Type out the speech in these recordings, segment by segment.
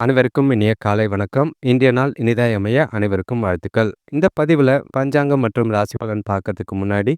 அனைவருக்கும் இனிய காலை வணக்கம். இந்திய நாள் இனிதாய் அமைய அனைவருக்கும் வாழ்த்துக்கள். இந்த பதிவில் பஞ்சாங்கம் மற்றும் ராசி பலன் பார்க்கறதுக்கு முன்னாடி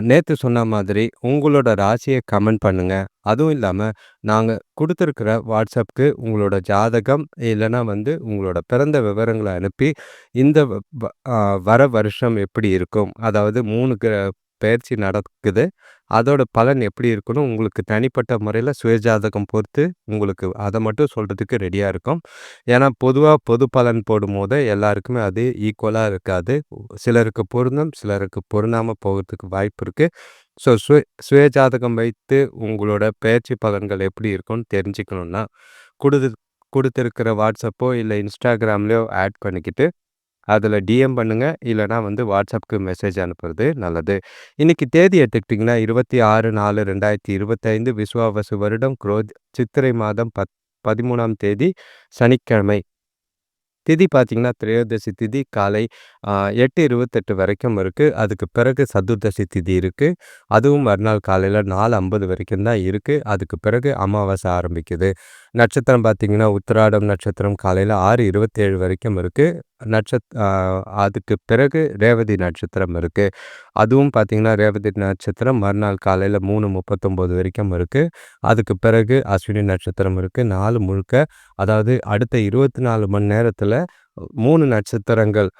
நேற்று சொன்ன மாதிரி உங்களோட ராசியை கமெண்ட் பண்ணுங்க. அதுவும் இல்லாமல் நாங்கள் கொடுத்துருக்கிற வாட்ஸ்அப்புக்கு உங்களோட ஜாதகம் இல்லைன்னா வந்து உங்களோட பிறந்த விவரங்களை அனுப்பி இந்த வ- வர வருஷம் எப்படி இருக்கும்? அதாவது மூணு கிர பயிற்சி நடக்குது. அதோட பலன் எப்படி இருக்குன்னு உங்களுக்கு தனிப்பட்ட முறையில் சுயஜாதகம் பொறுத்து உங்களுக்கு அதை மட்டும் சொல்கிறதுக்கு ரெடியாக இருக்கும். ஏன்னா பொதுவாக பொது பலன் போடும்போது எல்லாருக்குமே அது ஈக்குவலாக இருக்காது. சிலருக்கு பொருந்தும் சிலருக்கு பொருந்தாமல் போகிறதுக்கு வாய்ப்பு இருக்குது ஸோ சுய சுயஜாதகம் வைத்து உங்களோட பயிற்சி பலன்கள் எப்படி இருக்கும்னு தெரிஞ்சுக்கணுன்னா கொடுத்து கொடுத்துருக்கிற வாட்ஸ்அப்போ இல்லை இன்ஸ்டாகிராம்லேயோ ஆட் பண்ணிக்கிட்டு அதில் டிஎம் பண்ணுங்கள் இல்லைனா வந்து வாட்ஸ்அப்புக்கு மெசேஜ் அனுப்புறது நல்லது. இன்றைக்கி தேதி எடுத்துக்கிட்டிங்கன்னா இருபத்தி ஆறு நாலு ரெண்டாயிரத்தி இருபத்தைந்து விஸ்வாவசு வருடம் குரோ சித்திரை மாதம் பத் பதிமூணாம் தேதி சனிக்கிழமை. திதி பார்த்திங்கன்னா திரையோதசி திதி காலை எட்டு இருபத்தெட்டு வரைக்கும் இருக்குது அதுக்கு பிறகு சதுர்தசி திதி இருக்குது அதுவும் மறுநாள் காலையில் நாலு ஐம்பது வரைக்கும் தான் இருக்குது அதுக்கு பிறகு அமாவாசை ஆரம்பிக்குது. நட்சத்திரம் பார்த்தீங்கன்னா உத்திராடம் நட்சத்திரம் காலையில் ஆறு இருபத்தேழு வரைக்கும் இருக்குது நட்சத் அதுக்கு பிறகு ரேவதி நட்சத்திரம் இருக்குது அதுவும் பார்த்திங்கன்னா ரேவதி நட்சத்திரம் மறுநாள் காலையில் மூணு முப்பத்தொம்போது வரைக்கும் இருக்குது அதுக்கு பிறகு அஸ்வினி நட்சத்திரம் இருக்குது நாலு முழுக்க அதாவது அடுத்த இருபத்தி நாலு மணி நேரத்தில் மூணு நட்சத்திரங்கள்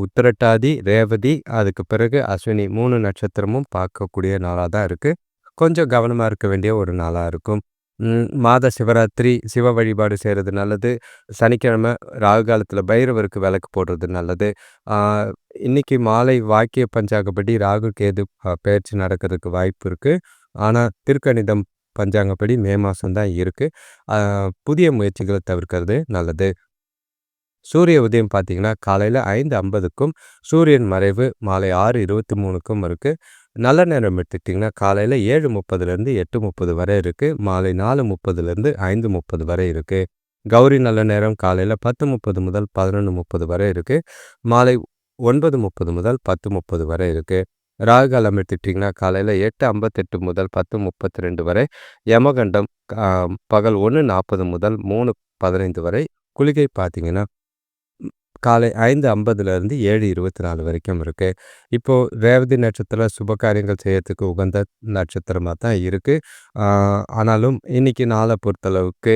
உத்திரட்டாதி ரேவதி அதுக்கு பிறகு அஸ்வினி மூணு நட்சத்திரமும் பார்க்கக்கூடிய நாளாக தான் இருக்குது கொஞ்சம் கவனமாக இருக்க வேண்டிய ஒரு நாளாக இருக்கும். மாத சிவராத்திரி சிவ வழிபாடு செய்கிறது நல்லது. சனிக்கிழமை ராகு காலத்தில் பைரவருக்கு விளக்கு போடுறது நல்லது. இன்றைக்கி இன்னைக்கு மாலை வாக்கிய பஞ்சாங்கப்படி ராகு கேது பயிற்சி பெயர்ச்சி நடக்கிறதுக்கு வாய்ப்பு இருக்குது ஆனால் திருக்கணிதம் பஞ்சாங்கப்படி மே மாதம் தான் இருக்குது புதிய முயற்சிகளை தவிர்க்கிறது நல்லது. சூரிய உதயம் பார்த்தீங்கன்னா காலையில் ஐந்து ஐம்பதுக்கும் சூரியன் மறைவு மாலை ஆறு இருபத்தி மூணுக்கும் இருக்குது நல்ல நேரம் எடுத்துக்கிட்டிங்கன்னா காலையில் ஏழு முப்பதுலேருந்து எட்டு முப்பது வரை இருக்குது மாலை நாலு முப்பதுலேருந்து ஐந்து முப்பது வரை இருக்குது கௌரி நல்ல நேரம் காலையில் பத்து முப்பது முதல் பதினொன்று முப்பது வரை இருக்குது மாலை ஒன்பது முப்பது முதல் பத்து முப்பது வரை இருக்குது ராகு காலம் எடுத்துக்கிட்டிங்கன்னா காலையில் எட்டு ஐம்பத்தெட்டு முதல் பத்து முப்பத்தி ரெண்டு வரை. யமகண்டம் பகல் ஒன்று நாற்பது முதல் மூணு பதினைந்து வரை. குளிகை பார்த்தீங்கன்னா காலை ஐந்து ஐம்பதுலேருந்து ஏழு இருபத்தி நாலு வரைக்கும் இருக்குது இப்போது ரேவதி நட்சத்திரம் சுப காரியங்கள் செய்யறதுக்கு உகந்த நட்சத்திரமாக தான் இருக்குது ஆனாலும் இன்றைக்கி நாளை பொறுத்தளவுக்கு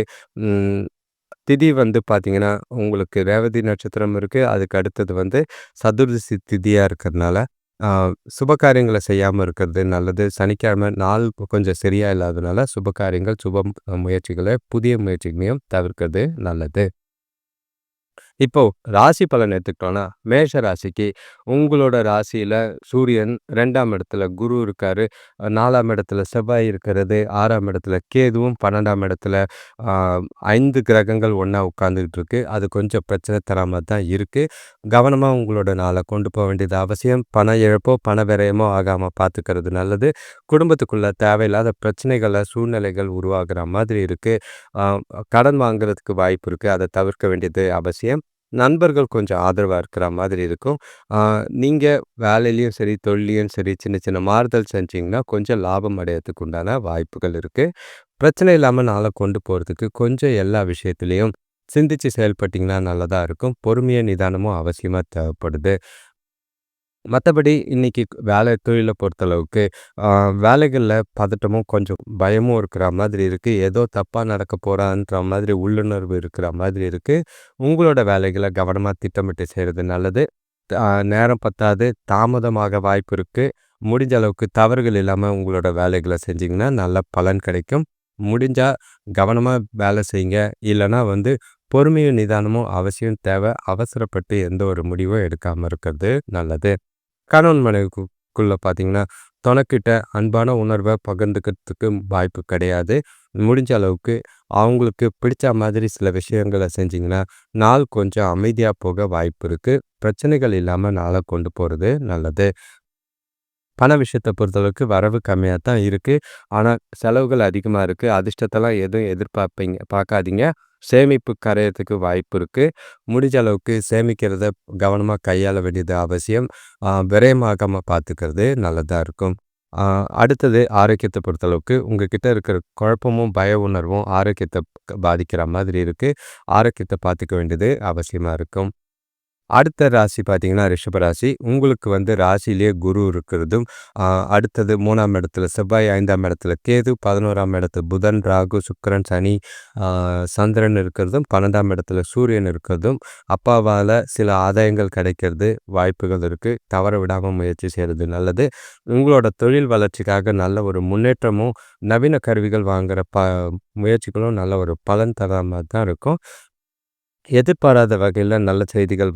திதி வந்து பார்த்திங்கன்னா உங்களுக்கு ரேவதி நட்சத்திரம் இருக்குது அதுக்கு அடுத்தது வந்து சதுர்தசி திதியாக இருக்கிறதுனால சுப காரியங்களை செய்யாமல் இருக்கிறது நல்லது. சனிக்கிழமை நாள் கொஞ்சம் சரியாக இல்லாததுனால சுப காரியங்கள் சுப முயற்சிகளை புதிய முயற்சிகளையும் தவிர்க்கிறது நல்லது. இப்போ ராசி பலன் எடுத்துக்கிட்டோன்னா மேஷ ராசிக்கு உங்களோட ராசியில் சூரியன் ரெண்டாம் இடத்துல குரு இருக்காரு. நாலாம் இடத்துல செவ்வாய் இருக்கிறது. ஆறாம் இடத்துல கேதுவும் பன்னெண்டாம் இடத்துல ஐந்து கிரகங்கள் ஒன்றா உட்காந்துக்கிட்டு இருக்கு அது கொஞ்சம் பிரச்சனை தராம தான் இருக்கு. கவனமாக உங்களோட நாளை கொண்டு போக வேண்டியது அவசியம். பண இழப்போ பண விரயமோ ஆகாமல் பார்த்துக்கிறது நல்லது. குடும்பத்துக்குள்ள தேவையில்லாத பிரச்சனைகளை சூழ்நிலைகள் உருவாகிற மாதிரி இருக்கு. கடன் வாங்குறதுக்கு வாய்ப்பு இருக்கு. அதை தவிர்க்க வேண்டியது அவசியம். நண்பர்கள் கொஞ்சம் ஆதரவாக இருக்கிற மாதிரி இருக்கும். நீங்கள் வேலையிலையும் சரி தொழிலையும் சரி சின்ன சின்ன மாறுதல் செஞ்சிங்கன்னா கொஞ்சம் லாபம் அடையிறதுக்கு உண்டான வாய்ப்புகள் இருக்குது பிரச்சனை இல்லாமல் நாளை கொண்டு போகிறதுக்கு கொஞ்சம் எல்லா விஷயத்துலேயும் சிந்திச்சு செயல்பட்டிங்கன்னா நல்லதாக இருக்கும். பொறுமையாக நிதானமும் அவசியமாக தேவைப்படுது. மற்றபடி இன்றைக்கி வேலை தொழிலை பொறுத்தளவுக்கு வேலைகளில் பதட்டமும் கொஞ்சம் பயமும் இருக்கிற மாதிரி இருக்குது ஏதோ தப்பாக நடக்க போகிறான்ற மாதிரி உள்ளுணர்வு இருக்கிற மாதிரி இருக்குது உங்களோட வேலைகளை கவனமாக திட்டமிட்டு செய்கிறது நல்லது. நேரம் பத்தாது தாமதமாக வாய்ப்பு இருக்குது முடிஞ்ச அளவுக்கு தவறுகள் இல்லாமல் உங்களோட வேலைகளை செஞ்சிங்கன்னா நல்ல பலன் கிடைக்கும். முடிஞ்சால் கவனமாக வேலை செய்யுங்க. இல்லைன்னா வந்து பொறுமையும் நிதானமும் அவசியம் தேவை அவசரப்பட்டு எந்த ஒரு முடிவும் எடுக்காமல் இருக்கிறது நல்லது. கணவன் மனைவிக்குள்ளே பார்த்தீங்கன்னா தனக்கிட்ட அன்பான உணர்வை பகிர்ந்துக்கிறதுக்கு வாய்ப்பு கிடையாது. முடிஞ்ச அளவுக்கு அவங்களுக்கு பிடிச்ச மாதிரி சில விஷயங்களை செஞ்சிங்கன்னா நாள் கொஞ்சம் அமைதியாக போக வாய்ப்பு இருக்குது பிரச்சனைகள் இல்லாமல் நாளை கொண்டு போகிறது நல்லது. பண விஷயத்தை பொறுத்தளவுக்கு வரவு கம்மியாக தான் இருக்குது ஆனால் செலவுகள் அதிகமாக இருக்குது அதிர்ஷ்டத்தெல்லாம் எதுவும் எதிர்பார்ப்பீங்க பார்க்காதீங்க. சேமிப்பு கரையறதுக்கு வாய்ப்பு இருக்குது முடிஞ்ச அளவுக்கு சேமிக்கிறத கவனமாக கையாள வேண்டியது அவசியம். விரயமாகாமல் பார்த்துக்கிறது நல்லதாக இருக்கும். அடுத்தது ஆரோக்கியத்தை பொறுத்தளவுக்கு உங்ககிட்ட இருக்கிற குழப்பமும், பய உணர்வும் ஆரோக்கியத்தை பாதிக்கிற மாதிரி இருக்குது ஆரோக்கியத்தை பார்த்துக்க வேண்டியது அவசியமாக இருக்கும். அடுத்த ராசி பார்த்தீங்கன்னா ரிஷப ராசி. உங்களுக்கு வந்து ராசியிலேயே குரு இருக்கிறதும், அடுத்தது மூணாம் இடத்துல செவ்வாய், ஐந்தாம் இடத்துல கேது, 11ஆம் இடத்துல புதன், ராகு, சுக்கிரன், சனி, சந்திரன் இருக்கிறதும், 12ஆம் இடத்துல சூரியன் இருக்கிறதும், அப்பாவால் சில ஆதாயங்கள் கிடைக்கிறது வாய்ப்புகள் இருக்குது தவற விடாமல் முயற்சி செய்கிறது நல்லது. உங்களோட தொழில் வளர்ச்சிக்காக நல்ல ஒரு முன்னேற்றமும், நவீன கருவிகள் வாங்குகிற ப முயற்சிகளும் நல்ல ஒரு பலன் தர மாதிரி தான் இருக்கும். எதிர்பாராத வகையில் நல்ல செய்திகள்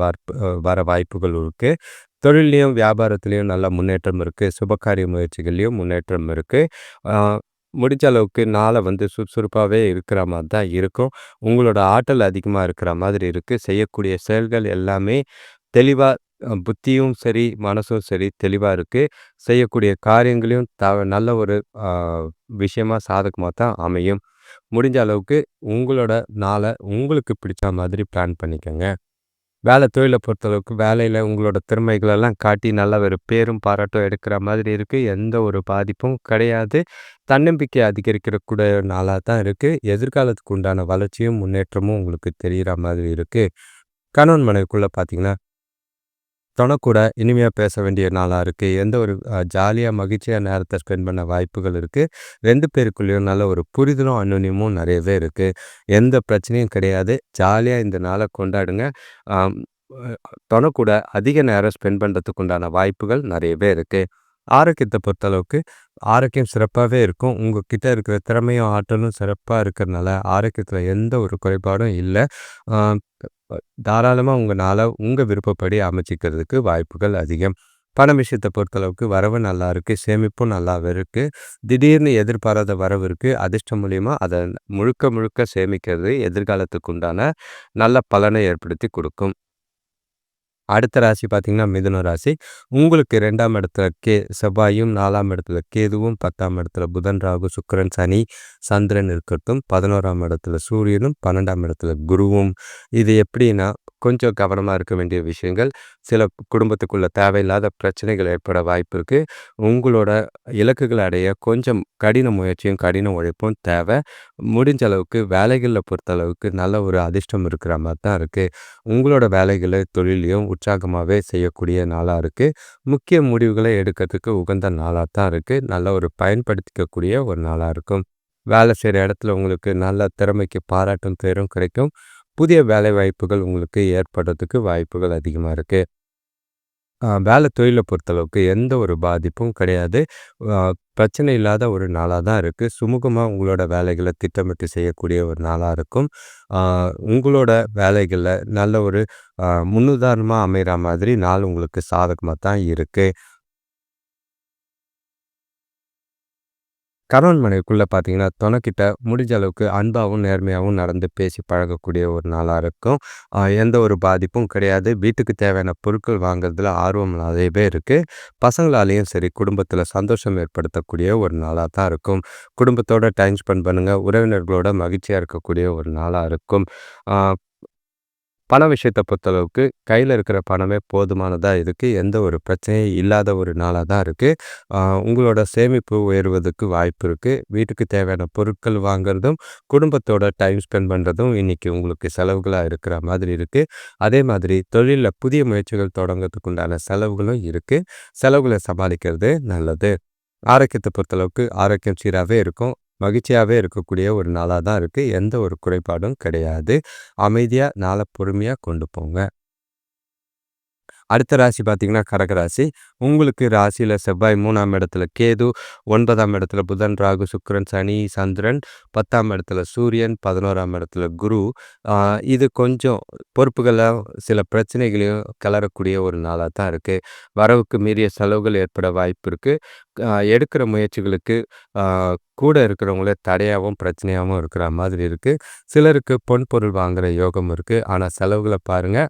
வர வாய்ப்புகள் இருக்குது தொழிலையும் வியாபாரத்துலேயும் நல்ல முன்னேற்றம் இருக்குது சுபகாரிய முயற்சிகள்லேயும் முன்னேற்றம் இருக்குது முடிஞ்ச அளவுக்கு நாளை வந்து சுறுசுறுப்பாகவே இருக்கிற மாதிரி தான் இருக்கும். உங்களோட ஆற்றல் அதிகமாக இருக்கிற மாதிரி இருக்குது செய்யக்கூடிய செயல்கள் எல்லாமே தெளிவாக புத்தியும் சரி, மனசும் சரி தெளிவாக இருக்குது செய்யக்கூடிய காரியங்களையும் த நல்ல ஒரு விஷயமாக சாதகமாக தான் அமையும். முடிஞ்ச அளவுக்கு உங்களோட நாளை உங்களுக்கு பிடிச்ச மாதிரி பிளான் பண்ணிக்கோங்க. வேலை தொழிலை பொறுத்தளவுக்கு வேலையில் உங்களோட திறமைகளெல்லாம் காட்டி நல்ல ஒரு பேரும், பாராட்டும் எடுக்கிற மாதிரி இருக்குது எந்த ஒரு பாதிப்பும் கிடையாது. தன்னம்பிக்கை அதிகரிக்கக்கூடிய நாளாக தான் இருக்குது எதிர்காலத்துக்கு உண்டான வளர்ச்சியும், முன்னேற்றமும் உங்களுக்கு தெரியிற மாதிரி இருக்குது கணவன் மனைவிக்குள்ளே பார்த்தீங்கன்னா தனக்கூட இனிமையாக பேச வேண்டிய நாளாக இருக்குது எந்த ஒரு ஜாலியாக மகிழ்ச்சியாக நேரத்தை ஸ்பெண்ட் பண்ண வாய்ப்புகள் இருக்குது ரெண்டு பேருக்குள்ளேயும் நல்ல ஒரு புரிதலும், அந்யோன்யமும் நிறையவே இருக்குது எந்த பிரச்சனையும் கிடையாது. ஜாலியாக இந்த நாளை கொண்டாடுங்க. தனக்கூட அதிக நேரம் ஸ்பெண்ட் பண்ணுறதுக்கு உண்டான வாய்ப்புகள் நிறையவே இருக்குது ஆரோக்கியத்தை பொறுத்தளவுக்கு ஆரோக்கியம் சிறப்பாகவே இருக்கும். உங்ககிட்ட இருக்கிற திறமையும், ஆற்றலும் சிறப்பாக இருக்கிறனால, ஆரோக்கியத்தில் எந்த ஒரு குறைபாடும் இல்லை தாராளமாக உங்கள் நாளை உங்கள் விருப்பப்படி அமைச்சிக்கிறதுக்கு வாய்ப்புகள் அதிகம். பண விஷயத்தை பொறுத்தளவுக்கு வரவு நல்லா இருக்குது சேமிப்பும் நல்லாவே இருக்குது திடீர்னு எதிர்பாராத வரவு இருக்குது அதிர்ஷ்டம் மூலிமா அதை முழுக்க முழுக்க சேமிக்கிறது எதிர்காலத்துக்கு உண்டான நல்ல பலனை ஏற்படுத்தி கொடுக்கும் அடுத்த ராசி பார்த்தீங்கன்னா, மிதுன ராசி. உங்களுக்கு ரெண்டாம் இடத்துல கே செவ்வாயும், நாலாம் இடத்துல கேதுவும், 10ஆம் இடத்துல புதன், ராகு, சுக்கிரன், சனி, சந்திரன் இருக்கட்டும். 11ஆம் இடத்துல சூரியனும், 12ஆம் இடத்துல குருவும். இது எப்படின்னா, கொஞ்சம் கவனமாக இருக்க வேண்டிய விஷயங்கள். சில குடும்பத்துக்குள்ள தேவையில்லாத பிரச்சனைகள் ஏற்பட வாய்ப்பு இருக்குது உங்களோட இலக்குகளை அடைய கொஞ்சம் கடின முயற்சியும், கடின உழைப்பும் தேவை. முடிஞ்ச அளவுக்கு வேலைகள்ல பொறுத்தளவுக்கு நல்ல ஒரு அதிர்ஷ்டம் இருக்கிற மாதிரி தான் இருக்குது உங்களோட வேலைகளை தொழிலையும் உற்சாகமாகவே செய்யக்கூடிய நாளாக இருக்குது முக்கிய முடிவுகளை எடுக்கிறதுக்கு உகந்த நாளாக தான் இருக்குது நல்ல ஒரு பயன்படுத்திக்கக்கூடிய ஒரு நாளாக இருக்கும். வேலை செய்கிற இடத்துல உங்களுக்கு நல்ல திறமைக்கு பாராட்டும், பேரும் கிடைக்கும். புதிய வேலை வாய்ப்புகள் உங்களுக்கு ஏற்படுறதுக்கு வாய்ப்புகள் அதிகமாக இருக்குது வேலை தொழிலை பொறுத்தளவுக்கு எந்த ஒரு பாதிப்பும் கிடையாது. பிரச்சனை இல்லாத ஒரு நாளாக தான் இருக்குது சுமூகமாக உங்களோட வேலைகளை திட்டமிட்டு செய்யக்கூடிய ஒரு நாளாக இருக்கும். உங்களோட வேலைகளில் நல்ல ஒரு முன்னுதாரணமாக அமைகிற மாதிரி நாள் உங்களுக்கு சாதகமாக தான் இருக்குது கணவன் மனைவிக்குள்ளே பார்த்தீங்கன்னா, துணைக்கிட்ட முடிஞ்ச அளவுக்கு அன்பாகவும் நேர்மையாகவும் நடந்து பேசி பழகக்கூடிய ஒரு நாளாக இருக்கும். எந்த ஒரு பாதிப்பும் கிடையாது. வீட்டுக்கு தேவையான பொருட்கள் வாங்குறதுல ஆர்வம் நிறையவே இருக்குது பசங்களாலேயும் சரி, குடும்பத்தில் சந்தோஷம் ஏற்படுத்தக்கூடிய ஒரு நாளாக தான் இருக்கும். குடும்பத்தோட டைம் ஸ்பெண்ட் பண்ணுங்க. உறவினர்களோட மகிழ்ச்சியாக இருக்கக்கூடிய ஒரு நாளாக இருக்கும். பண விஷயத்தை பொறுத்தளவுக்கு கையில் இருக்கிற பணமே போதுமானதாக இருக்குது எந்த ஒரு பிரச்சனையும் இல்லாத ஒரு நாளாக தான் இருக்குது உங்களோட சேமிப்பு உயர்வதற்கு வாய்ப்பு இருக்குது வீட்டுக்கு தேவையான பொருட்கள் வாங்குறதும், குடும்பத்தோட டைம் ஸ்பெண்ட் பண்ணுறதும் இன்றைக்கி உங்களுக்கு செலவுகளாக இருக்கிற மாதிரி இருக்குது அதே மாதிரி தொழிலில் புதிய முயற்சிகள் தொடங்கிறதுக்கு உண்டான செலவுகளும் இருக்குது செலவுகளை சமாளிக்கிறது நல்லது. ஆரோக்கியத்தை பொறுத்தளவுக்கு ஆரோக்கியம் சீராகவே இருக்கும். மகிழ்ச்சியாகவே இருக்கக்கூடிய ஒரு நாளாக தான் இருக்குது எந்த ஒரு குறைபாடும் கிடையாது. அமைதியாக நாளை பொறுமையாக கொண்டு போங்க. அடுத்த ராசி பார்த்தீங்கன்னா, கடக ராசி. உங்களுக்கு ராசியில செவ்வாய் 3ஆம் இடத்துல கேது, 9ஆம் இடத்துல புதன், ராகு, சுக்கிரன், சனி, சந்திரன், 10ஆம் இடத்துல சூரியன், 11ஆம் இடத்துல குரு. இது கொஞ்சம் பொறுப்புகள, சில பிரச்சனைகளையும் கிளறக்கூடிய ஒரு நாளா தான் இருக்கு. வரவுக்கு மீறிய செலவுகள் ஏற்பட வாய்ப்பு இருக்கு. அ எடுக்கிற முயற்சிகளுக்கு கூட இருக்கிறவங்களே தடையாவும், பிரச்சனையாவும் இருக்கிற மாதிரி இருக்கு. சிலருக்கு பொன் பொருள் வாங்குற யோகம் இருக்கு. ஆனா செலவுகள பாருங்க.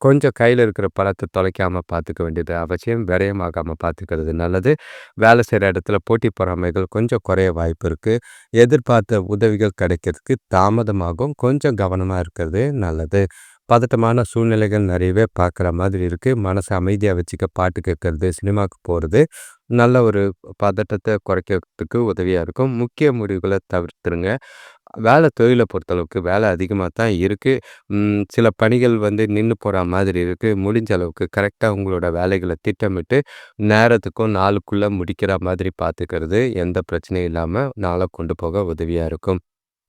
கொஞ்சம் கையில் இருக்கிற பழத்தை தொலைக்காமல் பார்த்துக்க வேண்டியது அவசியம். விரயமாகாமல் பார்த்துக்கிறது நல்லது. வேலை செய்கிற இடத்துல போட்டி பொறாமைகள் கொஞ்சம் குறைய வாய்ப்பு இருக்குது எதிர்பார்த்த உதவிகள் கிடைக்கிறதுக்கு தாமதமாகும். கொஞ்சம் கவனமாக இருக்கிறது நல்லது. பதட்டமான சூழ்நிலைகள் நிறையவே பார்க்குற மாதிரி இருக்குது மனசை அமைதியாக வச்சுக்க பாட்டு கேட்கறது சினிமாவுக்கு போகிறது நல்ல ஒரு பதட்டத்தை குறைக்கிறதுக்கு உதவியாக இருக்கும் முக்கிய முடிவுகளை தவிர்த்துருங்க வேலை தொழிலை பொறுத்தளவுக்கு வேலை அதிகமாக தான் இருக்குது சில பணிகள் வந்து நின்று போகிற மாதிரி இருக்குது முடிஞ்ச அளவுக்கு கரெக்டாக உங்களோட வேலைகளை திட்டமிட்டு நேரத்துக்கும் நாளுக்குள்ளே முடிக்கிற மாதிரி பார்த்துக்கிறது எந்த பிரச்சனையும் இல்லாமல் நாளை கொண்டு போக உதவியாக இருக்கும்.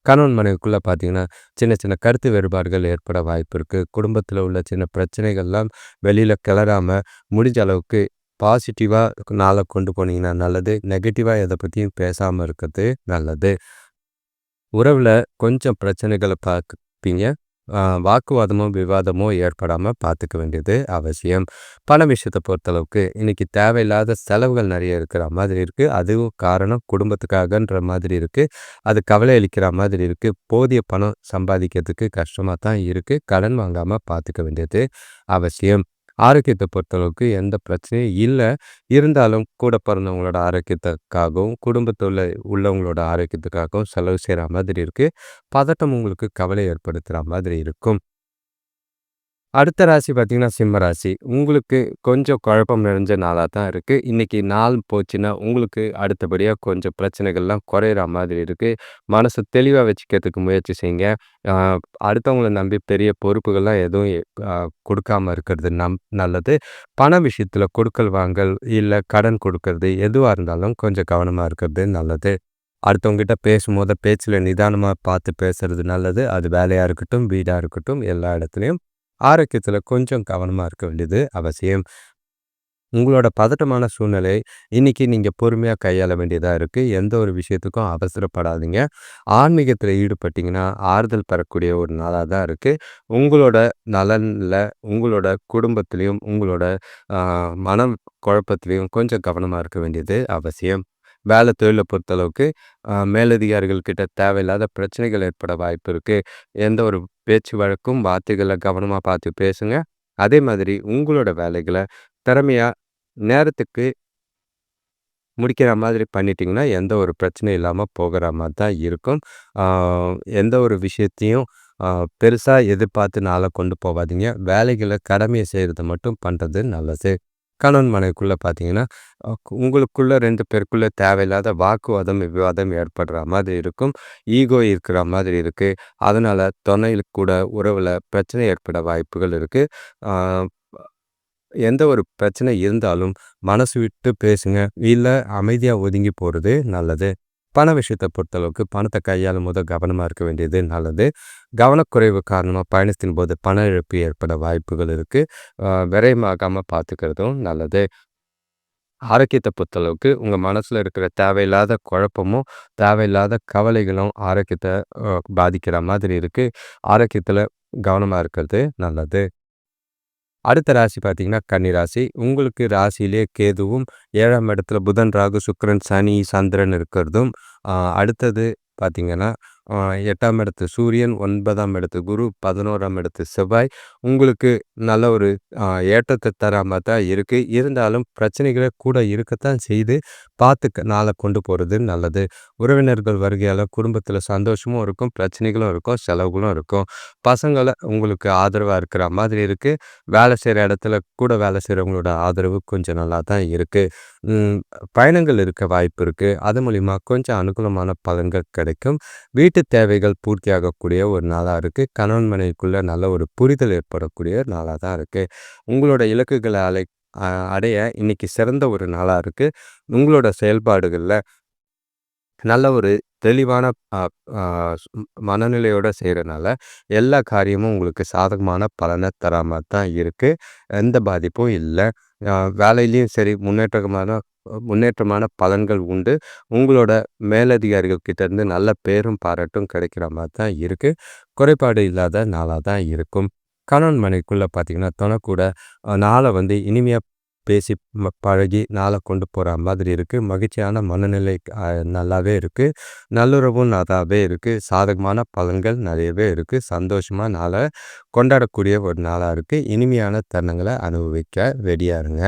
கணவன் மனைவிக்குள்ளே பார்த்தீங்கன்னா சின்ன சின்ன கருத்து வேறுபாடுகள் ஏற்பட வாய்ப்பு இருக்குது குடும்பத்தில் உள்ள சின்ன பிரச்சனைகள்லாம் வெளியில் கிளறாமல் முடிஞ்ச அளவுக்கு பாசிட்டிவாக நாளை கொண்டு போனீங்கன்னா நல்லது. நெகட்டிவாக எதை பற்றியும் பேசாமல் இருக்கிறது நல்லது. உறவில் கொஞ்சம் பிரச்சனைகளை பார்ப்பீங்க வாக்குவாதமோ விவாதமோ ஏற்படாமல் பார்த்துக்க வேண்டியது அவசியம். பண விஷயத்தை பொறுத்தளவுக்கு இன்றைக்கி தேவையில்லாத செலவுகள் நிறைய இருக்கிற மாதிரி இருக்குது அதுவும் காரணம் குடும்பத்துக்காகன்ற மாதிரி இருக்குது அது கவலை அளிக்கிற மாதிரி இருக்குது போதிய பணம் சம்பாதிக்கிறதுக்கு கஷ்டமாக தான் இருக்குது கடன் வாங்காமல் பார்த்துக்க வேண்டியது அவசியம். ஆரோக்கியத்தை பொறுத்தளவுக்கு எந்த பிரச்சனையும் இல்லை. இருந்தாலும் கூட பிறந்தவங்களோட ஆரோக்கியத்துக்காகவும் குடும்பத்தில் உள்ளவங்களோட ஆரோக்கியத்துக்காகவும் செலவு செய்கிற மாதிரி இருக்குது பதட்டம் உங்களுக்கு கவலை ஏற்படுத்துகிற மாதிரி இருக்கும். அடுத்த ராசி பார்த்தீங்கன்னா சிம்ம ராசி. உங்களுக்கு கொஞ்சம் குழப்பம் நிறைஞ்ச நாளாக தான் இருக்குது இன்றைக்கி நாள் போச்சுன்னா உங்களுக்கு அடுத்தபடியாக கொஞ்சம் பிரச்சனைகள்லாம் குறையிற மாதிரி இருக்குது மனசை தெளிவாக வச்சுக்கிறதுக்கு முயற்சி செய்யுங்க. அடுத்தவங்களை நம்பி பெரிய பொறுப்புகள்லாம் எதுவும் கொடுக்காம இருக்கிறது நம் நல்லது. பண விஷயத்தில் கொடுக்கல் வாங்கல் இல்லை கடன் கொடுக்கறது எதுவாக இருந்தாலும் கொஞ்சம் கவனமாக இருக்கிறது நல்லது. அடுத்தவங்ககிட்ட பேசும்போது பேச்சில் நிதானமாக பார்த்து பேசுறது நல்லது. அது வேலையாக இருக்கட்டும் வீடாக இருக்கட்டும் எல்லா இடத்துலையும் ஆரோக்கியத்தில் கொஞ்சம் கவனமாக இருக்க வேண்டியது அவசியம். உங்களோட பதட்டமான சூழ்நிலை இன்றைக்கி நீங்கள் பொறுமையாக கையாள வேண்டியதாக இருக்குது எந்த ஒரு விஷயத்துக்கும் அவசரப்படாதீங்க. ஆன்மீகத்தில் ஈடுபட்டிங்கன்னா ஆறுதல் பெறக்கூடிய ஒரு நாளாக தான் இருக்குது உங்களோட நலனில் உங்களோட குடும்பத்துலேயும் உங்களோட மனம் குழப்பத்துலேயும் கொஞ்சம் கவனமாக இருக்க வேண்டியது அவசியம். வேலை தொழிலை பொறுத்தளவுக்கு மேலதிகாரிகள் கிட்ட தேவையில்லாத பிரச்சனைகள் ஏற்பட வாய்ப்பு இருக்குது எந்த ஒரு பேச்சு வழக்கும் வார்த்தைகளை கவனமாக பார்த்து பேசுங்க. அதே மாதிரி உங்களோட வேலைகளை திறமையாக நேரத்துக்கு முடிக்கிற மாதிரி பண்ணிட்டீங்கன்னா எந்த ஒரு பிரச்சனையும் இல்லாமல் போகிற மாதிரி தான் இருக்கும். எந்த ஒரு விஷயத்தையும் பெருசாக எதிர்பார்த்து நாளை கொண்டு போகாதீங்க. வேலைகளை கடமையை செய்கிறது மட்டும் பண்ணுறது நல்லது. கணவன் மனைவிக்குள்ளே பார்த்தீங்கன்னா உங்களுக்குள்ளே ரெண்டு பேருக்குள்ளே தேவையில்லாத வாக்குவாதம் விவாதம் ஏற்படுற மாதிரி இருக்கும். ஈகோ இருக்கிற மாதிரி இருக்குது அதனால் துணையில் கூட உறவில் பிரச்சனை ஏற்பட வாய்ப்புகள் இருக்குது எந்த ஒரு பிரச்சனை இருந்தாலும் மனசு விட்டு பேசுங்க. இல்லை அமைதியாக ஒதுங்கி போகிறது நல்லது. பண விஷயத்தை பொறுத்தளவுக்கு பணத்தை கையாளும் போது கவனமாக இருக்க வேண்டியது நல்லது. கவனக்குறைவு காரணமாக பயணத்தின் போது பண இழப்பு ஏற்பட வாய்ப்புகள் இருக்குது விரயமாகாமல் பார்த்துக்கிறதும் நல்லது. ஆரோக்கியத்தை பொறுத்தளவுக்கு உங்கள் மனசில் இருக்கிற தேவையில்லாத குழப்பமும் தேவையில்லாத கவலைகளும் ஆரோக்கியத்தை பாதிக்கிற மாதிரி இருக்குது ஆரோக்கியத்தில் கவனமாக இருக்கிறது நல்லது. அடுத்த ராசி பார்த்தீங்கன்னா கன்னி ராசி. உங்களுக்கு ராசியிலே கேதுவும் ஏழாம் இடத்துல புதன் ராகு சுக்கரன் சனி சந்திரன் இருக்கிறதும் அடுத்தது பார்த்தீங்கன்னா எட்டாம் இடத்து சூரியன் ஒன்பதாம் இடத்து குரு பதினோராம் இடத்து செவ்வாய். உங்களுக்கு நல்ல ஒரு ஏற்றத்தை தராமல் தான் இருக்குது இருந்தாலும் பிரச்சனைகளை கூட இருக்கத்தான் செய்து பார்த்து நாளை கொண்டு போகிறது நல்லது. உறவினர்கள் வருகையால் குடும்பத்தில் சந்தோஷமும் இருக்கும் பிரச்சனைகளும் இருக்கும் செலவுகளும் இருக்கும். பசங்களை உங்களுக்கு ஆதரவாக இருக்கிற மாதிரி இருக்குது வேலை செய்கிற இடத்துல கூட வேலை செய்கிறவங்களோட ஆதரவு கொஞ்சம் நல்லா தான் இருக்குது பயணங்கள் இருக்க வாய்ப்பு இருக்குது அது மூலிமா கொஞ்சம் அனுகூலமான பலன்கள் கிடைக்கும். வீட்டு அனைத்து தேவைகள் பூர்த்தியாகக்கூடிய ஒரு நாளாக இருக்குது கணவன் மனைவிக்குள்ளே நல்ல ஒரு புரிதல் ஏற்படக்கூடிய ஒரு நாளாக தான் இருக்குது உங்களோட இலக்குகளை அலை அடைய இன்னைக்கு சிறந்த ஒரு நாளாக இருக்குது உங்களோட செயல்பாடுகளில் நல்ல ஒரு தெளிவான மனநிலையோடு செய்கிறனால எல்லா காரியமும் உங்களுக்கு சாதகமான பலனை தராமல் தான் இருக்குது எந்த பாதிப்பும் இல்லை. வேலையிலையும் சரி முன்னேற்றமான முன்னேற்றமான பலன்கள் உண்டு. உங்களோட மேலதிகாரிகள் கிட்டேருந்து நல்ல பேரும் பாராட்டும் கிடைக்கிற மாதிரி தான் இருக்குது குறைபாடு இல்லாத நாளாக தான் இருக்கும். கணவன் மனைக்குள்ளே பார்த்திங்கன்னா தொணக்கூட நாளை வந்து இனிமையாக பேசி பழகி நாளை கொண்டு போகிற மாதிரி இருக்குது மகிழ்ச்சியான மனநிலை நல்லாவே இருக்குது நல்லுறவும் நல்லாவே இருக்குது சாதகமான பலன்கள் நிறையவே இருக்குது சந்தோஷமாக நாளை கொண்டாடக்கூடிய ஒரு நாளாக இருக்குது இனிமையான தருணங்களை அனுபவிக்க ரெடியாக இருங்க.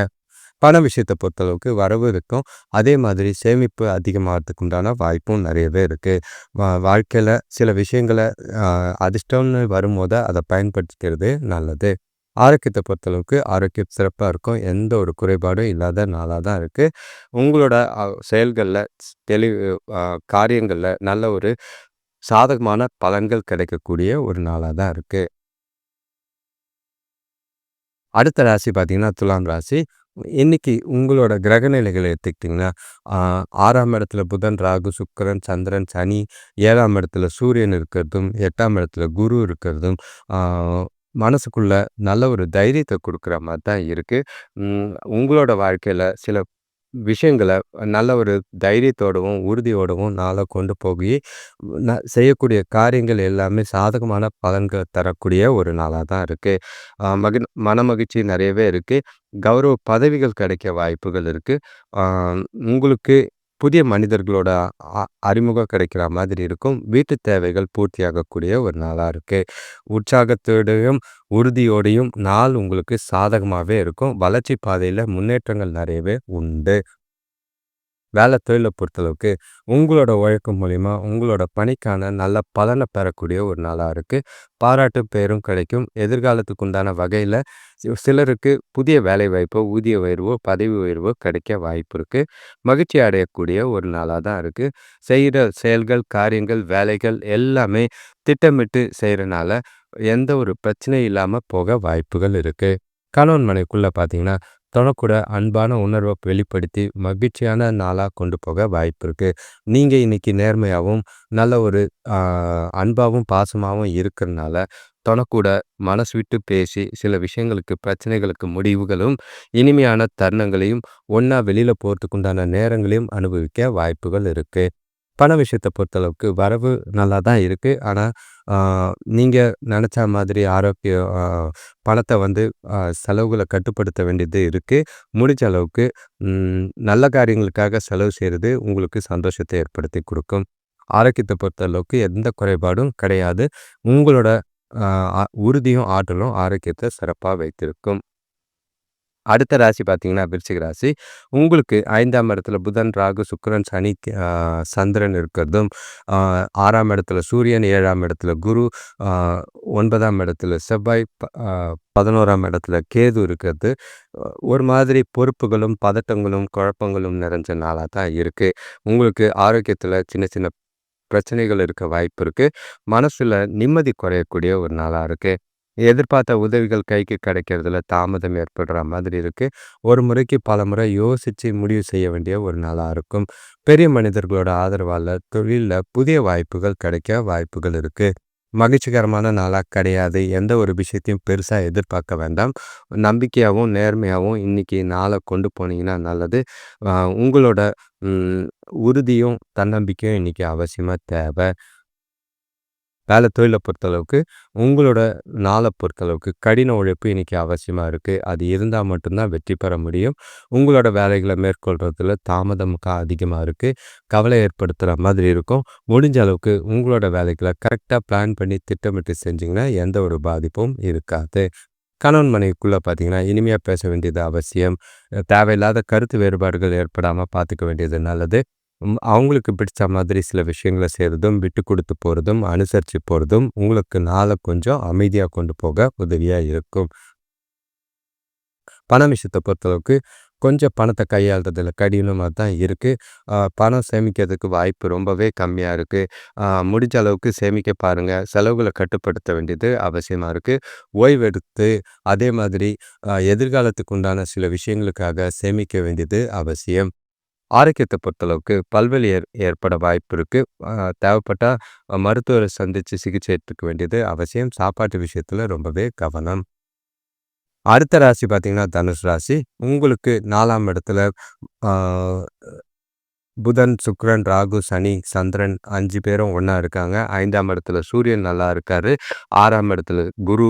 பண விஷயத்தை பொறுத்தளவுக்கு வரவு இருக்கும். அதே மாதிரி சேமிப்பு அதிகமாகிறதுக்கு உண்டான வாய்ப்பும் நிறையவே இருக்குது வா வாழ்க்கையில் சில விஷயங்களை அதிர்ஷ்டம்னு வரும்போது அதை பயன்படுத்திக்கிறது நல்லது. ஆரோக்கியத்தை பொறுத்தளவுக்கு ஆரோக்கியம் சிறப்பாக இருக்கும். எந்த ஒரு குறைபாடும் இல்லாத நாளாக தான் இருக்குது உங்களோட செயல்களில் தெளிவு காரியங்களில் நல்ல ஒரு சாதகமான பலன்கள் கிடைக்கக்கூடிய ஒரு நாளாக தான் இருக்குது அடுத்த ராசி பார்த்தீங்கன்னா துலாம் ராசி. இன்னைக்கு உங்களோட கிரகநிலைகளை எடுத்துக்கிட்டிங்கன்னா ஆறாம் இடத்துல புதன் ராகு சுக்கரன் சந்திரன் சனி ஏழாம் இடத்துல சூரியன் இருக்கிறதும் எட்டாம் இடத்துல குரு இருக்கிறதும் மனசுக்குள்ள நல்ல ஒரு தைரியத்தை கொடுக்குற மாதிரி தான் இருக்குது உங்களோட வாழ்க்கையில் சில விஷயங்களை நல்ல ஒரு தைரியத்தோடவும் உறுதியோடவும் நாளை கொண்டு போய் ந செய்யக்கூடிய காரியங்கள் எல்லாமே சாதகமான பலன்களை தரக்கூடிய ஒரு நாளாக தான் இருக்குது மகி மன மகிழ்ச்சி நிறையவே இருக்குது கௌரவ பதவிகள் கிடைக்க வாய்ப்புகள் இருக்குது உங்களுக்கு புதிய மனிதர்களோட அறிமுகம் கிடைக்கிற மாதிரி இருக்கும். வீட்டு தேவைகள் பூர்த்தியாகக்கூடிய ஒரு நாளாக இருக்குது உற்சாகத்தோடையும் உறுதியோடையும் நாள் உங்களுக்கு சாதகமாகவே இருக்கும். வளர்ச்சி பாதையில் முன்னேற்றங்கள் நிறையவே உண்டு. வேலை தொழிலை பொறுத்தளவுக்கு உங்களோட உழைப்பு மூலிமா உங்களோட பணிக்கான நல்ல பலனை பெறக்கூடிய ஒரு நாளாக இருக்குது பாராட்டு பேரும் கிடைக்கும். எதிர்காலத்துக்கு உண்டான வகையில் சிலருக்கு புதிய வேலை வாய்ப்போ ஊதிய உயர்வோ பதவி உயர்வோ கிடைக்க வாய்ப்பு இருக்குது மகிழ்ச்சி அடையக்கூடிய ஒரு நாளாக தான் இருக்குது செய்கிற செயல்கள் காரியங்கள் வேலைகள் எல்லாமே திட்டமிட்டு செய்கிறனால எந்த ஒரு பிரச்சனையும் இல்லாமல் போக வாய்ப்புகள் இருக்குது கணவன் மனைக்குள்ளே பார்த்தீங்கன்னா தனக்கூட அன்பான உணர்வை வெளிப்படுத்தி மகிழ்ச்சியான நாளாக கொண்டு போக வாய்ப்பு இருக்குது நீங்கள் இன்னைக்கு நேர்மையாகவும் நல்ல ஒரு அன்பாகவும் பாசமாகவும் இருக்கிறனால தனக்கூட மனசு விட்டு பேசி சில விஷயங்களுக்கு பிரச்சனைகளுக்கு முடிவுகளும் இனிமையான தருணங்களையும் ஒன்றா வெளியில் போகிறதுக்கு உண்டான நேரங்களையும் அனுபவிக்க வாய்ப்புகள் இருக்குது பண விஷயத்தை பொறுத்தளவுக்கு வரவு நல்லா தான் இருக்குது ஆனால் நீங்கள் நினச்ச மாதிரி ஆரோக்கிய பணத்தை வந்து செலவுகளை கட்டுப்படுத்த வேண்டியது இருக்குது முடிஞ்ச அளவுக்கு நல்ல காரியங்களுக்காக செலவு செய்கிறது உங்களுக்கு சந்தோஷத்தை ஏற்படுத்தி கொடுக்கும். ஆரோக்கியத்தை பொறுத்த அளவுக்கு எந்த குறைபாடும் கிடையாது. உங்களோட உறுதியும் ஆற்றலும் ஆரோக்கியத்தை சிறப்பாக வைத்திருக்கும். அடுத்த ராசி பார்த்தீங்கன்னா விருச்சிக ராசி. உங்களுக்கு ஐந்தாம் இடத்துல புதன் ராகு சுக்கரன் சனி சந்திரன் இருக்கிறதும் ஆறாம் இடத்துல சூரியன் ஏழாம் இடத்துல குரு ஒன்பதாம் இடத்துல செவ்வாய் பதினோராம் இடத்துல கேது இருக்கிறது. ஒரு மாதிரி பொறுப்புகளும் பதட்டங்களும் குழப்பங்களும் நிறைஞ்ச நாளாக தான் இருக்குது உங்களுக்கு ஆரோக்கியத்தில் சின்ன சின்ன பிரச்சனைகள் இருக்க வாய்ப்பு இருக்குது மனசில் நிம்மதி குறையக்கூடிய ஒரு நாளாக இருக்குது எதிர்பார்த்த உதவிகள் கைக்கு கிடைக்கிறதுல தாமதம் ஏற்படுற மாதிரி இருக்குது ஒரு முறைக்கு பல முறை யோசித்து முடிவு செய்ய வேண்டிய ஒரு நாளாக இருக்கும். பெரிய மனிதர்களோட ஆதரவால் தொழிலில் புதிய வாய்ப்புகள் கிடைக்க வாய்ப்புகள் இருக்குது மகிழ்ச்சிகரமான நாளாக கிடையாது. எந்த ஒரு விஷயத்தையும் பெருசாக எதிர்பார்க்க வேண்டாம். நம்பிக்கையாகவும் நேர்மையாகவும் இன்றைக்கி நாளை கொண்டு போனீங்கன்னா நல்லது. உங்களோட உறுதியும் தன்னம்பிக்கையும் இன்றைக்கி அவசியமாக தேவை. வேலை தொழிலை பொறுத்தளவுக்கு உங்களோட நாளை பொறுத்தளவுக்கு கடின உழைப்பு இன்றைக்கி அவசியமாக இருக்குது அது இருந்தால் மட்டும்தான் வெற்றி பெற முடியும். உங்களோட வேலைகளை மேற்கொள்கிறதுல தாமதம் அதிகமாக இருக்குது கவலை ஏற்படுத்துகிற மாதிரி இருக்கும். முடிஞ்ச அளவுக்கு உங்களோட வேலைகளை கரெக்டாக பிளான் பண்ணி திட்டமிட்டு செஞ்சிங்கன்னா எந்த ஒரு பாதிப்பும் இருக்காது. கணவன் மனைவிக்குள்ளே பார்த்தீங்கன்னா இனிமையாக பேச வேண்டியது அவசியம். தேவையில்லாத கருத்து வேறுபாடுகள் ஏற்படாமல் பார்த்துக்க வேண்டியது நல்லது. அவங்களுக்கு பிடிச்ச மாதிரி சில விஷயங்களை செய்கிறதும் விட்டு கொடுத்து போகிறதும் அனுசரித்து போகிறதும் உங்களுக்கு நாளை கொஞ்சம் அமைதியாக கொண்டு போக உதவியாக இருக்கும். பண விஷயத்தை பொறுத்தளவுக்கு கொஞ்சம் பணத்தை கையாளுறதுல கடினமாக தான் இருக்குது பணம் சேமிக்கிறதுக்கு வாய்ப்பு ரொம்பவே கம்மியாக இருக்குது முடிஞ்ச அளவுக்கு சேமிக்க பாருங்கள் செலவுகளை கட்டுப்படுத்த வேண்டியது அவசியமாக இருக்குது ஓய்வெடுத்து அதே மாதிரி எதிர்காலத்துக்கு உண்டான சில விஷயங்களுக்காக சேமிக்க வேண்டியது அவசியம். ஆரோக்கியத்தை பொறுத்தளவுக்கு பல்வெளி ஏற் ஏற்பட வாய்ப்பு இருக்குது தேவைப்பட்டால் மருத்துவரை சந்தித்து சிகிச்சை எடுத்துக்க வேண்டியது அவசியம். சாப்பாட்டு விஷயத்தில் ரொம்பவே கவனம். அடுத்த ராசி பார்த்திங்கன்னா தனுஷ் ராசி. உங்களுக்கு நாலாம் இடத்துல புதன் சுக்ரன் ராகு சனி சந்திரன் அஞ்சு பேரும் ஒன்றா இருக்காங்க. ஐந்தாம் இடத்துல சூரியன் நல்லா இருக்கார். ஆறாம் இடத்துல குரு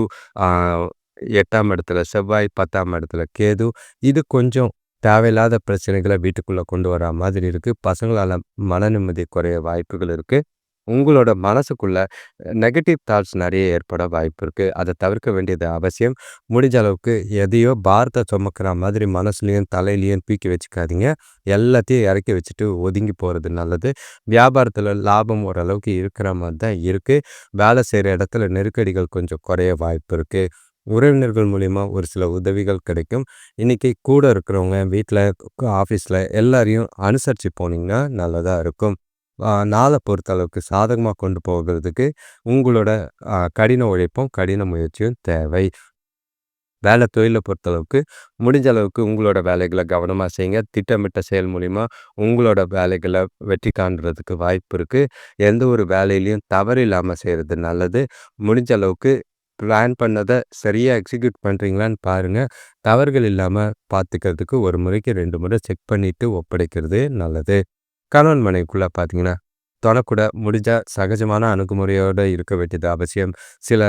எட்டாம் இடத்துல செவ்வாய் பத்தாம் இடத்துல கேது. இது கொஞ்சம் தேவையில்லாத பிரச்சனைகளை வீட்டுக்குள்ளே கொண்டு வர மாதிரி இருக்குது பசங்களால் மன நிம்மதி குறைய வாய்ப்புகள் இருக்குது உங்களோட மனசுக்குள்ள நெகட்டிவ் தாட்ஸ் நிறைய ஏற்பட வாய்ப்பு இருக்குது அதை தவிர்க்க வேண்டியது அவசியம். முடிஞ்ச அளவுக்கு எதையோ பாரத்தை சுமக்கிற மாதிரி மனசுலையும் தலையிலையும் தூக்கி வச்சுக்காதீங்க. எல்லாத்தையும் இறக்கி வச்சுட்டு ஒதுங்கி போகிறது நல்லது. வியாபாரத்தில் லாபம் ஓரளவுக்கு இருக்கிற மாதிரி தான் இருக்குது வேலை செய்கிற இடத்துல நெருக்கடிகள் கொஞ்சம் குறைய வாய்ப்பு இருக்குது உறவினர்கள் மூலிமா ஒரு சில உதவிகள் கிடைக்கும். இன்றைக்கி கூட இருக்கிறவங்க வீட்டில் ஆஃபீஸில் எல்லாரையும் அனுசரித்து போனீங்கன்னா நல்லதாக இருக்கும். நாளை பொறுத்தளவுக்கு சாதகமாக கொண்டு போகிறதுக்கு உங்களோட கடின உழைப்பும் கடின முயற்சியும் தேவை. வேலை தொழிலை பொறுத்தளவுக்கு முடிஞ்ச அளவுக்கு உங்களோட வேலைகளை கவனமாக செய்யுங்க. திட்டமிட்ட செயல் மூலிமா உங்களோட வேலைகளை வெற்றி காண்றதுக்கு வாய்ப்பு இருக்குது எந்த ஒரு வேலையிலையும் தவறு இல்லாமல் செய்கிறது நல்லது. முடிஞ்ச அளவுக்கு பிளான் பண்ணதை சரியாக எக்ஸிக்யூட் பண்ணுறீங்களான்னு பாருங்கள் தவறுகள் இல்லாமல் பார்த்துக்கிறதுக்கு ஒரு முறைக்கு ரெண்டு முறை செக் பண்ணிவிட்டு ஒப்படைக்கிறது நல்லது. கணவன் மனைவிக்குள்ளே பார்த்தீங்கன்னா தொடக்கூட முடிஞ்சால் சகஜமான அணுகுமுறையோடு இருக்க வேண்டியது அவசியம். சில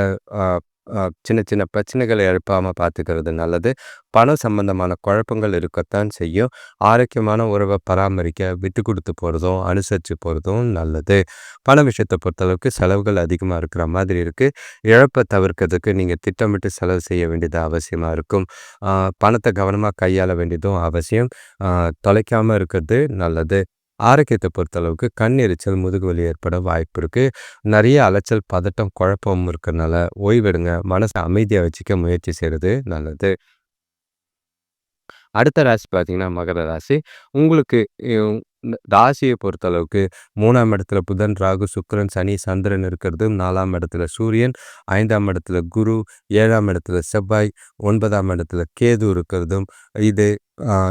சின்ன சின்ன பிரச்சனைகளை எழுப்பாமல் பார்த்துக்கிறது நல்லது. பணம் சம்பந்தமான குழப்பங்கள் இருக்கத்தான் செய்யும். ஆரோக்கியமான உறவை பராமரிக்க விட்டு கொடுத்து போகிறதும் அனுசரித்து போகிறதும் நல்லது. பண விஷயத்தை பொறுத்தளவுக்கு செலவுகள் அதிகமாக இருக்கிற மாதிரி இருக்குது இழப்பை தவிர்க்கிறதுக்கு நீங்கள் திட்டமிட்டு செலவு செய்ய வேண்டியது அவசியமாக இருக்கும். பணத்தை கவனமாக கையாள வேண்டியதும் அவசியம். தொலைக்காமல் இருக்கிறது நல்லது. ஆரோக்கியத்தை பொறுத்தளவுக்கு கண் எரிச்சல் முதுகு வலி ஏற்பட வாய்ப்பு இருக்குது நிறைய அலைச்சல் பதட்டம் குழப்பம் இருக்கிறதுனால ஓய்வெடுங்க மனசை அமைதியாக வச்சுக்க முயற்சி செய்கிறது நல்லது. அடுத்த ராசி பார்த்தீங்கன்னா மகர ராசி. உங்களுக்கு ராசியை பொறுத்த அளவுக்கு மூணாம் இடத்துல புதன் ராகு சுக்கரன் சனி சந்திரன் இருக்கிறது நாலாம் இடத்துல சூரியன் ஐந்தாம் இடத்துல குரு ஏழாம் இடத்துல செவ்வாய் ஒன்பதாம் இடத்துல கேது இருக்கிறதும் இது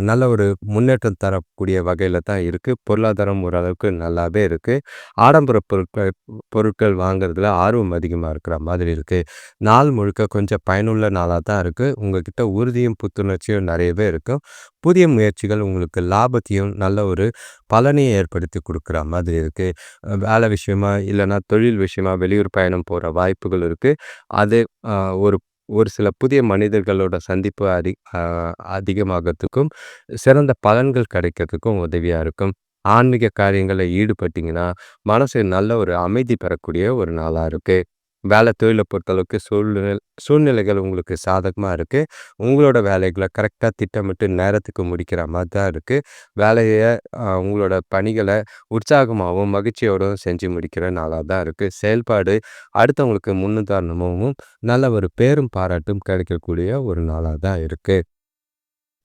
நல்ல ஒரு முன்னேற்றம் தரக்கூடிய வகையில் தான் இருக்குது பொருளாதாரம் ஓரளவுக்கு நல்லாவே இருக்குது ஆடம்பர பொருட்கள் பொருட்கள் வாங்குறதுல ஆர்வம் அதிகமாக இருக்கிற மாதிரி இருக்குது நாள் முழுக்க கொஞ்சம் பயனுள்ள நாளாக தான் இருக்குது உங்கள்கிட்ட உறுதியும் புத்துணர்ச்சியும் நிறையவே இருக்கும். புதிய முயற்சிகள் உங்களுக்கு லாபத்தையும் நல்ல ஒரு பலனையும் ஏற்படுத்தி கொடுக்குற மாதிரி இருக்குது வேலை விஷயமா இல்லைன்னா தொழில் விஷயமா வெளியூர் பயணம் போகிற வாய்ப்புகள் இருக்குது அது ஒரு ஒரு சில புதிய மனிதர்களோட சந்திப்பு அதி அதிகமாகறதுக்கும் சிறந்த பலன்கள் கிடைக்கிறதுக்கும் உதவியாக இருக்கும். ஆன்மீக காரியங்களில் ஈடுபட்டிங்கன்னா மனசு நல்ல ஒரு அமைதி பெறக்கூடிய ஒரு நாளாக இருக்குது வேலை தொழிலை பொறுத்தளவுக்கு சூழ்நிலை சூழ்நிலைகள் உங்களுக்கு சாதகமாக இருக்குது உங்களோட வேலைகளை கரெக்டாக திட்டமிட்டு நேரத்துக்கு முடிக்கிற மாதிரி தான் இருக்குது வேலையை உங்களோட பணிகளை உற்சாகமாகவும் மகிழ்ச்சியோடும் செஞ்சு முடிக்கிற நாளாக தான் இருக்குது செயல்பாடு அடுத்தவங்களுக்கு முன்னுதாரணமாகவும் நல்ல ஒரு பேரும் பாராட்டும் கிடைக்கக்கூடிய ஒரு நாளாக தான் இருக்குது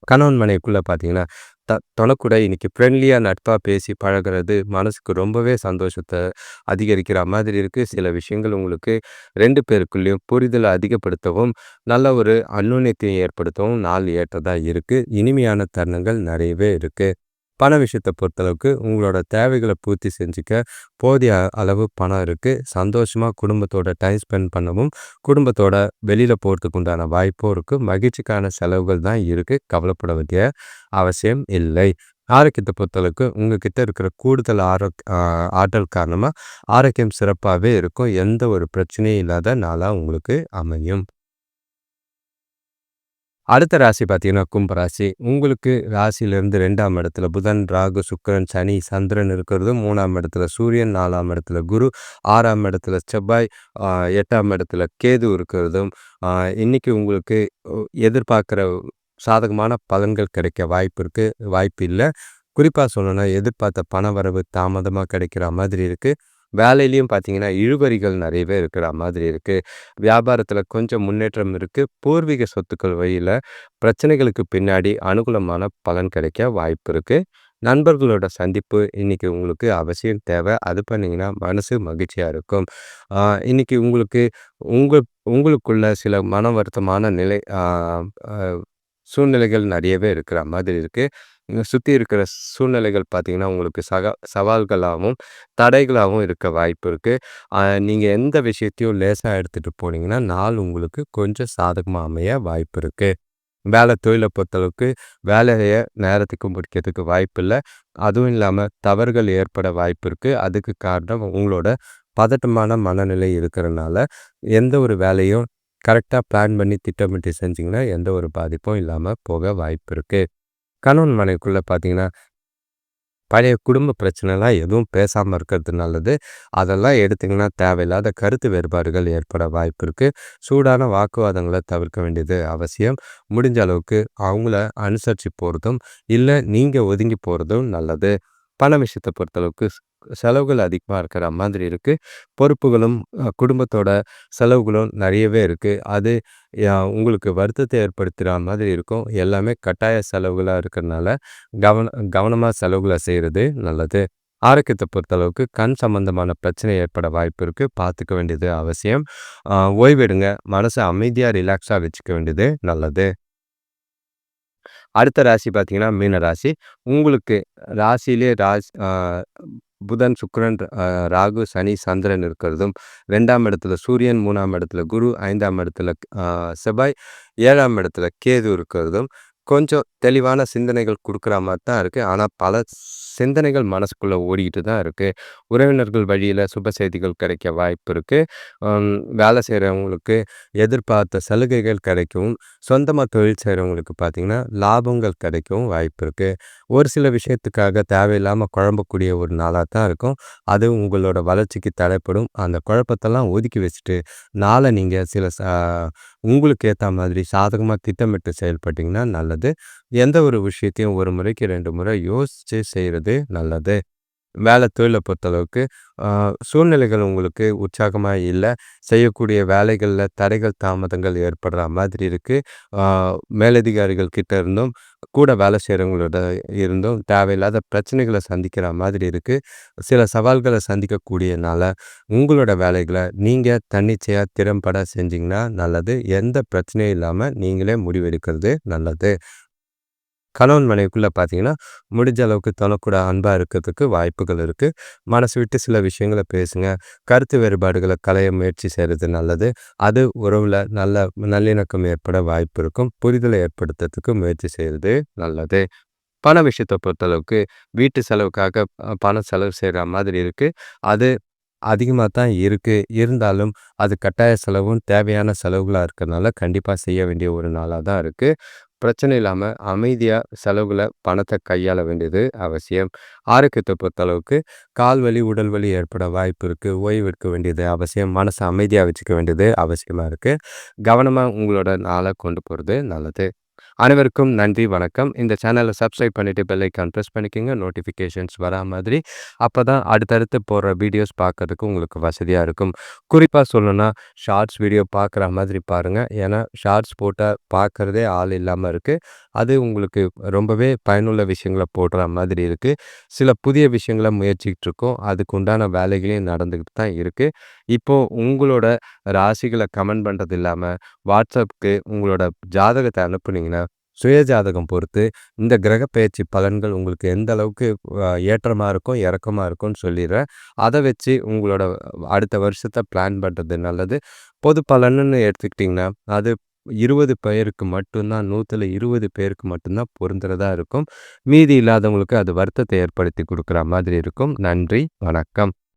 கணவன் மனைவிக்குள்ளே பார்த்தீங்கன்னா த தொணக்கூட இன்றைக்கி ஃப்ரெண்ட்லியாக நட்பாக பேசி பழகிறது மனசுக்கு ரொம்பவே சந்தோஷத்தை அதிகரிக்கிற மாதிரி இருக்குது சில விஷயங்கள் உங்களுக்கு ரெண்டு பேருக்குள்ளேயும் புரிதலை அதிகப்படுத்தவும் நல்ல ஒரு அந்நுண்ணியத்தையும் ஏற்படுத்தவும் நாள் ஏற்றதாக இருக்குது இனிமையான தருணங்கள் நிறையவே இருக்குது பண விஷயத்தை பொறுத்தளவுக்கு உங்களோட தேவைகளை பூர்த்தி செஞ்சுக்க போதிய அளவு பணம் இருக்குது சந்தோஷமாக குடும்பத்தோட டைம் ஸ்பெண்ட் பண்ணவும் குடும்பத்தோட வெளியில் போகிறதுக்கு உண்டான வாய்ப்பும் இருக்குது மகிழ்ச்சிக்கான செலவுகள் தான் இருக்குது கவலைப்பட வேண்டிய அவசியம் இல்லை. ஆரோக்கியத்தை பொறுத்தளவுக்கு உங்ககிட்ட இருக்கிற கூடுதல் ஆரோக் ஆற்றல் காரணமாக ஆரோக்கியம் சிறப்பாகவே இருக்கும். எந்த ஒரு பிரச்சனையும் இல்லாத நாளாக உங்களுக்கு அமையும். அடுத்த ராசி பார்த்தீங்கன்னா கும்பராசி உங்களுக்கு ராசியிலிருந்து ரெண்டாம் இடத்துல புதன் ராகு சுக்கரன் சனி சந்திரன் இருக்கிறது. மூணாம் இடத்துல சூரியன் நாலாம் இடத்துல குரு ஆறாம் இடத்துல செவ்வாய் எட்டாம் இடத்துல கேது இருக்கிறதும் இன்னைக்கு உங்களுக்கு எதிர்பார்க்குற சாதகமான பலன்கள் கிடைக்க வாய்ப்பு இருக்குது வாய்ப்பு இல்லை. குறிப்பாக சொல்லணும்னா எதிர்பார்த்த பண வரவு தாமதமாக கிடைக்கிற மாதிரி இருக்குது வேலையிலையும் பார்த்தீங்கன்னா இழுபறிகள் நிறையவே இருக்கிற மாதிரி இருக்குது வியாபாரத்தில் கொஞ்சம் முன்னேற்றம் இருக்குது பூர்வீக சொத்துக்கள் வழியில் பிரச்சனைகளுக்கு பின்னாடி அனுகூலமான பலன் கிடைக்க வாய்ப்பு இருக்குது நண்பர்களோட சந்திப்பு இன்னைக்கு உங்களுக்கு அவசியம் தேவை. அது பண்ணிங்கன்னா மனசு மகிழ்ச்சியாக இருக்கும். இன்றைக்கி உங்களுக்கு உங்கள் உங்களுக்குள்ள சில மன வருத்தமான நிலை சூழ்நிலைகள் நிறையவே இருக்கிற மாதிரி இருக்குது சுற்றி இருக்கிற சூழ்நிலைகள் பார்த்தீங்கன்னா உங்களுக்கு சக சவால்களாகவும் தடைகளாகவும் இருக்க வாய்ப்பு இருக்குது நீங்கள் எந்த விஷயத்தையும் லேசாக எடுத்துகிட்டு போனீங்கன்னா நாள் உங்களுக்கு கொஞ்சம் சாதகமாக அமைய வாய்ப்பு இருக்குது வேலை தொழிலை பொறுத்தளவுக்கு வேலையை நேரத்துக்கு முடிக்கிறதுக்கு வாய்ப்பு இல்லை. அதுவும் இல்லாமல் தவறுகள் ஏற்பட வாய்ப்பு இருக்குது அதுக்கு காரணம் உங்களோட பதட்டமான மனநிலை இருக்கிறனால எந்த ஒரு வேலையும் கரெக்டாக பிளான் பண்ணி திட்டமிட்டு செஞ்சிங்கன்னா எந்த ஒரு பாதிப்பும் இல்லாமல் போக வாய்ப்பு இருக்குது கணவன் மனைவிக்குள்ளே பார்த்தீங்கன்னா பழைய குடும்ப பிரச்சனைலாம் எதுவும் பேசாமல் இருக்கிறது நல்லது. அதெல்லாம் எடுத்திங்கன்னா தேவையில்லாத கருத்து வேறுபாடுகள் ஏற்பட வாய்ப்பு இருக்குது சூடான வாக்குவாதங்களை தவிர்க்க வேண்டியது அவசியம். முடிஞ்ச அளவுக்கு அவங்கள அனுசரித்து போகிறதும் இல்லை நீங்கள் ஒதுங்கி போகிறதும் நல்லது. பண விஷயத்தை பொறுத்தளவுக்கு செலவுகள் அதிகமாக இருக்கிற மாதிரி இருக்குது பொறுப்புகளும் குடும்பத்தோட செலவுகளும் நிறையவே இருக்குது அது உங்களுக்கு வருத்தத்தை ஏற்படுத்துகிற மாதிரி இருக்கும். எல்லாமே கட்டாய செலவுகளாக இருக்கிறதுனால கவன கவனமாக செலவுகளை செய்கிறது நல்லது. ஆரோக்கியத்தை பொறுத்தளவுக்கு கண் சம்பந்தமான பிரச்சனை ஏற்பட வாய்ப்பு இருக்குது பார்த்துக்க வேண்டியது அவசியம். ஓய்வெடுங்க மனசை அமைதியாக ரிலாக்ஸாக வச்சுக்க வேண்டியது நல்லது. அடுத்த ராசி பார்த்தீங்கன்னா மீன ராசி. உங்களுக்கு ராசியிலே ராசி புதன் சுக்கரன் ராகு சனி சந்திரன் இருக்கிறதும் ரெண்டாம் இடத்துல சூரியன் மூணாம் இடத்துல குரு ஐந்தாம் இடத்துல செவ்வாய் ஏழாம் இடத்துல கேது இருக்கிறதும் கொஞ்சம் தெளிவான சிந்தனைகள் கொடுக்குற மாதிரி தான் இருக்குது ஆனால் பல சிந்தனைகள் மனசுக்குள்ளே ஓடிக்கிட்டு தான் இருக்குது உறவினர்கள் வழியில் சுப செய்திகள் கிடைக்க வாய்ப்பு இருக்குது வேலை செய்கிறவங்களுக்கு எதிர்பார்த்த சலுகைகள் கிடைக்கும். சொந்தமாக தொழில் செய்கிறவங்களுக்கு பார்த்திங்கன்னா லாபங்கள் கிடைக்கவும் வாய்ப்பு இருக்குது ஒரு சில விஷயத்துக்காக தேவையில்லாமல் குழம்பக்கூடிய ஒரு நாளாக தான் இருக்கும். அது உங்களோட வளர்ச்சிக்கு தடைப்படும். அந்த குழப்பத்தெல்லாம் ஒதுக்கி வச்சுட்டு நாளை நீங்கள் சில உங்களுக்கு ஏற்ற மாதிரி சாதகமாக திட்டமிட்டு செயல்பட்டிங்கன்னா நல்லது. எந்த ஒரு விஷயத்தையும் ஒரு முறைக்கு ரெண்டு முறை யோசித்து செய்கிறது நல்லது. வேலை தொழிலை பொறுத்தளவுக்கு சூழ்நிலைகள் உங்களுக்கு உற்சாகமாக இல்லை. செய்யக்கூடிய வேலைகளில் தடைகள் தாமதங்கள் ஏற்படுற மாதிரி இருக்குது மேலதிகாரிகள் கிட்ட இருந்தும் கூட வேலை செய்கிறவங்களோட இருந்தும் தேவையில்லாத பிரச்சனைகளை சந்திக்கிற மாதிரி இருக்குது சில சவால்களை சந்திக்கக்கூடியனால உங்களோட வேலைகளை நீங்கள் தன்னிச்சையாக திறம்பட செஞ்சிங்கன்னா நல்லது. எந்த பிரச்சனையும் இல்லாமல் நீங்களே முடிவெடுக்கிறது நல்லது. கணவன் மனைவிக்குள்ளே பார்த்தீங்கன்னா முடிஞ்ச அளவுக்கு தொலைக்கூட அன்பாக இருக்கிறதுக்கு வாய்ப்புகள் இருக்குது மனசு விட்டு சில விஷயங்களை பேசுங்க. கருத்து வேறுபாடுகளை களைய முயற்சி செய்கிறது நல்லது. அது உறவில் நல்ல நல்லிணக்கம் ஏற்பட வாய்ப்பு இருக்கும். புரிதலை ஏற்படுத்துறதுக்கு முயற்சி செய்கிறது நல்லது. பண விஷயத்தை பொறுத்தளவுக்கு வீட்டு செலவுக்காக பணம் செலவு செய்கிற மாதிரி இருக்குது அது அதிகமாக தான் இருக்குது இருந்தாலும் அது கட்டாய செலவும் தேவையான செலவுகளாக இருக்கிறதுனால கண்டிப்பாக செய்ய வேண்டிய ஒரு நாளாக தான் இருக்குது பிரச்சனை இல்லாமல் அமைதியாக செலவில் பணத்தை கையாள வேண்டியது அவசியம். ஆரோக்கியத்தை பொறுத்தளவுக்கு கால் வலி உடல் வலி ஏற்பட வாய்ப்பு இருக்குது ஓய்வு எடுக்க வேண்டியது அவசியம். மனசை அமைதியாக வச்சுக்க வேண்டியது அவசியமாக இருக்குது கவனமாக உங்களோட நாளை கொண்டு போகிறது நல்லது. அனைவருக்கும் நன்றி வணக்கம். இந்த சேனலை சப்ஸ்கிரைப் பண்ணிவிட்டு பெல்லைக்கான் ப்ரெஸ் பண்ணிக்கோங்க. நோட்டிஃபிகேஷன்ஸ் வரா மாதிரி அப்போ தான் அடுத்தடுத்து போடுற வீடியோஸ் பார்க்கறதுக்கு உங்களுக்கு வசதியாக இருக்கும். குறிப்பாக சொல்லணும்னா ஷார்ட்ஸ் வீடியோ பார்க்குற மாதிரி பாருங்கள் ஏன்னா ஷார்ட்ஸ் போட்டால் பார்க்குறதே ஆள் இல்லாமல் இருக்குது அது உங்களுக்கு ரொம்பவே பயனுள்ள விஷயங்களை போடுற மாதிரி இருக்குது சில புதிய விஷயங்களை முயற்சிக்கிட்டு இருக்கோம் அதுக்கு உண்டான வேலைகளையும் நடந்துக்கிட்டு தான் இருக்குது இப்போது உங்களோட ராசிகளை கமெண்ட் பண்ணுறது இல்லாமல் வாட்ஸ்அப்புக்கு உங்களோட ஜாதகத்தை அனுப்புனீங்கன்னா சுய ஜாதகம் பொறுத்து இந்த கிரக பயிற்சி பலன்கள் உங்களுக்கு எந்த அளவுக்கு ஏற்றமாக இருக்கும் இறக்கமாக இருக்கும்னு சொல்லிடுறேன். அதை வச்சு உங்களோட அடுத்த வருஷத்தை பிளான் பண்ணுறது நல்லது. பொது பலன்னு எடுத்துக்கிட்டிங்கன்னா அது இருபது பேருக்கு மட்டும்தான் நூற்றில் இருபது பேருக்கு மட்டும்தான் பொருந்துறதா இருக்கும். மீதி இல்லாதவங்களுக்கு அது வருத்தத்தை ஏற்படுத்தி கொடுக்குற மாதிரி இருக்கும். நன்றி வணக்கம்.